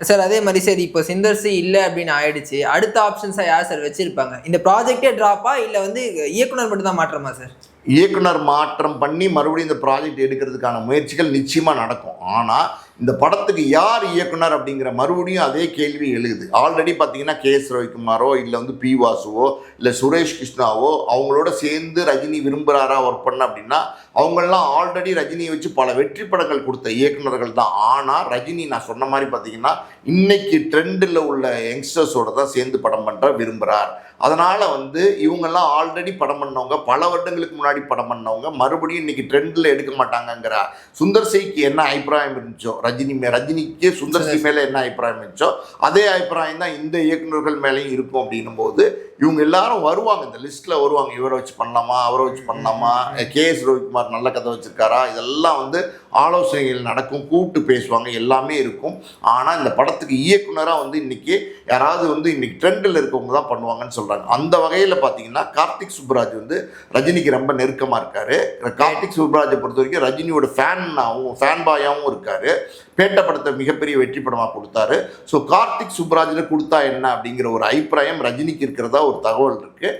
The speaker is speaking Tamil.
சார் அதே மாதிரி சரி இப்போ சிந்தர்ஸு இல்லை அப்படின்னு ஆயிடுச்சு. அடுத்த ஆப்ஷன்ஸாக யார் சார் வச்சுருப்பாங்க? இந்த ப்ராஜெக்டே ட்ராப்பா இல்லை வந்து இயக்குனர் மட்டும் தான் மாற்றமா சார்? இயக்குனர் மாற்றம் பண்ணி மறுபடியும் இந்த ப்ராஜெக்ட் எடுக்கிறதுக்கான முயற்சிகள் நிச்சயமாக நடக்கும். ஆனால் இந்த படத்துக்கு யார் இயக்குனர் அப்படிங்கிற மறுபடியும் அதே கேள்வி எழுகுது ஆல்ரெடி பார்த்தீங்கன்னா கே எஸ் ரவிக்குமாரோ இல்லை வந்து பி வாசுவோ இல்லை சுரேஷ் கிருஷ்ணாவோ அவங்களோட சேர்ந்து ரஜினி விரும்புகிறாரா ஒர்க் பண்ண அப்படின்னா அவங்கெல்லாம் ஆல்ரெடி ரஜினியை வச்சு பல வெற்றி படங்கள் கொடுத்த இயக்குனர்கள் தான். ஆனால் ரஜினி நான் சொன்ன மாதிரி பார்த்தீங்கன்னா இன்னைக்கு ட்ரெண்டில் உள்ள யங்ஸ்டர்ஸோட தான் சேர்ந்து படம் பண்ணுற விரும்புகிறார் அதனால் வந்து இவங்கெல்லாம் ஆல்ரெடி படம் பண்ணவங்க பல வருடங்களுக்கு முன்னாடி படம் பண்ணவங்க மறுபடியும் இன்னைக்கு ட்ரெண்டில் எடுக்க மாட்டாங்கங்கிற சுந்தர் சிக்கு என்ன அபிப்பிராயம் இருந்துச்சோ ரஜினி மே ரஜினிக்கு சுந்தர் சி மேலே என்ன அபிப்பிராயம் இருந்துச்சோ அதே அபிப்பிராயம் தான் இந்த இயக்குனர்கள் மேலேயும் இருக்கும் அப்படின்னும் போது இவங்க எல்லாரும் வருவாங்க. இந்த லிஸ்ட்டில் வருவாங்க. இவரை வச்சு பண்ணலாமா? அவரை வச்சு பண்ணலாமா? கே. எஸ். ரவிக்குமார் நல்ல கதை வச்சிருக்காரா? இதெல்லாம் வந்து ஆலோசனைகள் நடக்கும். கூப்பிட்டு பேசுவாங்க. எல்லாமே இருக்கும். ஆனால் இந்த படத்துக்கு இயக்குனராக வந்து இன்னைக்கு யாராவது வந்து இன்னைக்கு ட்ரெண்டில் இருக்கவங்க தான் பண்ணுவாங்கன்னு சொல்கிறாங்க அந்த வகையில் பார்த்தீங்கன்னா கார்த்திக் சுப்ராஜ் வந்து ரஜினிக்கு ரொம்ப நெருக்கமாக இருக்காரு. கார்த்திக் சுப்ராஜை பொறுத்த வரைக்கும் ரஜினியோட ஃபேனாகவும் ஃபேன் பாயாகவும் இருக்காரு. பேட்ட படத்தை மிகப்பெரிய வெற்றி படமாக கொடுத்தாரு. ஸோ கார்த்திக் சுப்ராஜில் கொடுத்தா என்ன அப்படிங்கிற ஒரு அபிப்பிராயம் ரஜினிக்கு இருக்கிறதா ஒரு தகவல் இருக்குது